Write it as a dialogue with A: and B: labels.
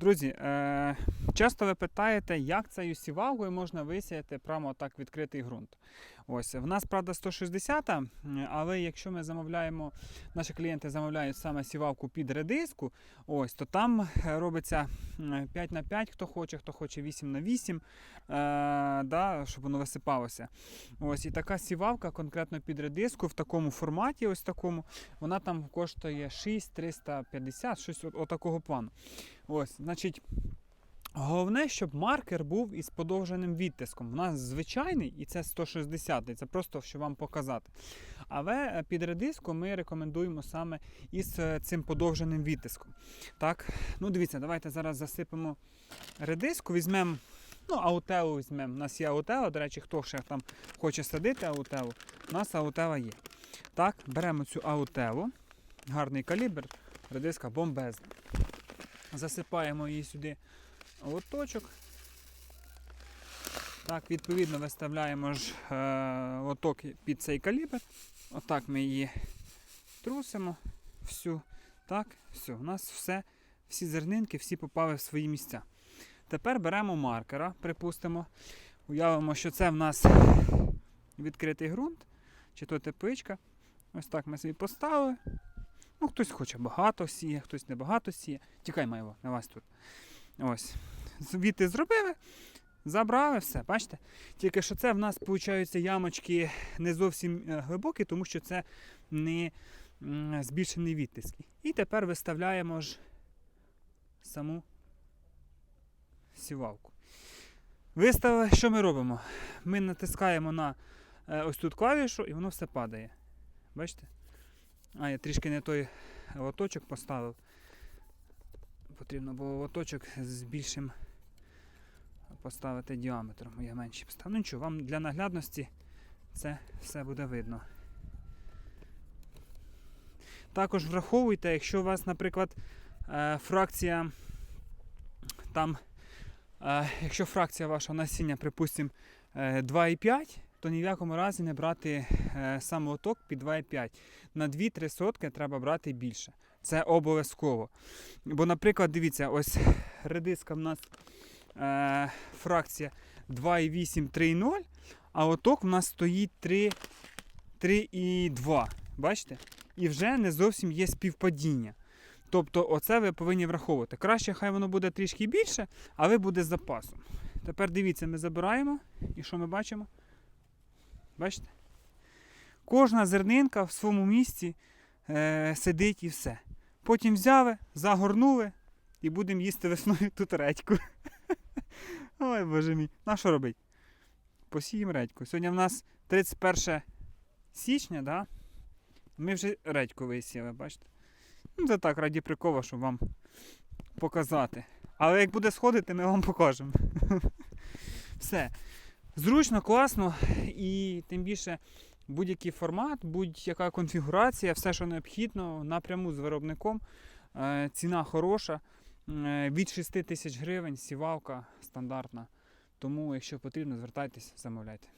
A: Друзі, е, часто ви питаєте, як цією сівалкою можна висіяти прямо так відкритий ґрунт. Ось в нас правда 160, але якщо ми замовляємо, наші клієнти замовляють саме сівалку під редиску, ось то там е, робиться 5 на 5, хто хоче, хто хоче 8 на 8, е, да, щоб воно висипалося. Ось і така сівалка конкретно під редиску в такому форматі, ось такому, вона там коштує 6-350, щось от, отакого плану. Ось, значить, головне, щоб маркер був із подовженим відтиском. У нас звичайний, і це 160, і це просто щоб вам показати. Але е, під редиску ми рекомендуємо саме із е, цим подовженим відтиском. Так, ну дивіться, давайте зараз засипемо редиску, візьмемо. Ну, аутелу візьмемо. У нас є аутела, до речі, хто ще там хоче садити аутелу, у нас аутела є. Так, беремо цю аутелу, гарний калібр, редиска бомбезна. Засипаємо її сюди лоточок. Так, відповідно виставляємо ж е, лоток під цей калібр. Отак ми її трусимо. Всю. Так, все, у нас все, всі зернинки, всі попали в свої місця. Тепер беремо маркера, припустимо. Уявимо, що це в нас відкритий ґрунт, чи то тепличка. Ось так ми собі поставили. Ну, хтось хоче багато сіє, хтось не багато сіє. Тікай, Майво, на вас тут. Ось. Звідти зробили, забрали все, бачите? Тільки що це в нас, виходить, ямочки не зовсім е, глибокі, тому що це не збільшений відтиск. І тепер виставляємо ж саму сівалку. Виставили, що ми робимо? Ми натискаємо на е, ось тут клавішу і воно все падає. Бачите? А, я трішки не той лоточок поставив. Потрібно було лоточок з більшим поставити діаметром. Я менший поставив. Ну нічого, вам для наглядності це все буде видно. Також враховуйте, якщо у вас, наприклад, е, фракція там, е, якщо фракція вашого насіння, припустимо, е, 2,5, то ні в якому разі не брати е, сам лоток під 2,5. На 2-3 сотки треба брати більше. Це обов'язково. Бо, наприклад, дивіться, ось редиска в нас е, фракція 2,8, 3,0, а лоток в нас стоїть 3, 3,2. Бачите? І вже не зовсім є співпадіння. Тобто, оце ви повинні враховувати. Краще, хай воно буде трішки більше, але буде з запасом. Тепер дивіться, ми забираємо. І що ми бачимо? Бачите? Кожна зернинка в своєму місці е, сидить і все. Потім взяли, загорнули і будемо їсти весною тут редьку. Ой, боже мій. На що робить? Посіємо редьку. Сьогодні в нас 31 січня, да? ми вже редьку висіяли, бачите? Ну, це так, раді прикола, щоб вам показати. Але як буде сходити, ми вам покажемо. Все. Зручно, класно і тим більше будь-який формат, будь-яка конфігурація, все, що необхідно, напряму з виробником. Е, Ціна хороша. Е, Від 6 тисяч гривень сівалка стандартна. Тому, якщо потрібно, звертайтесь, замовляйте.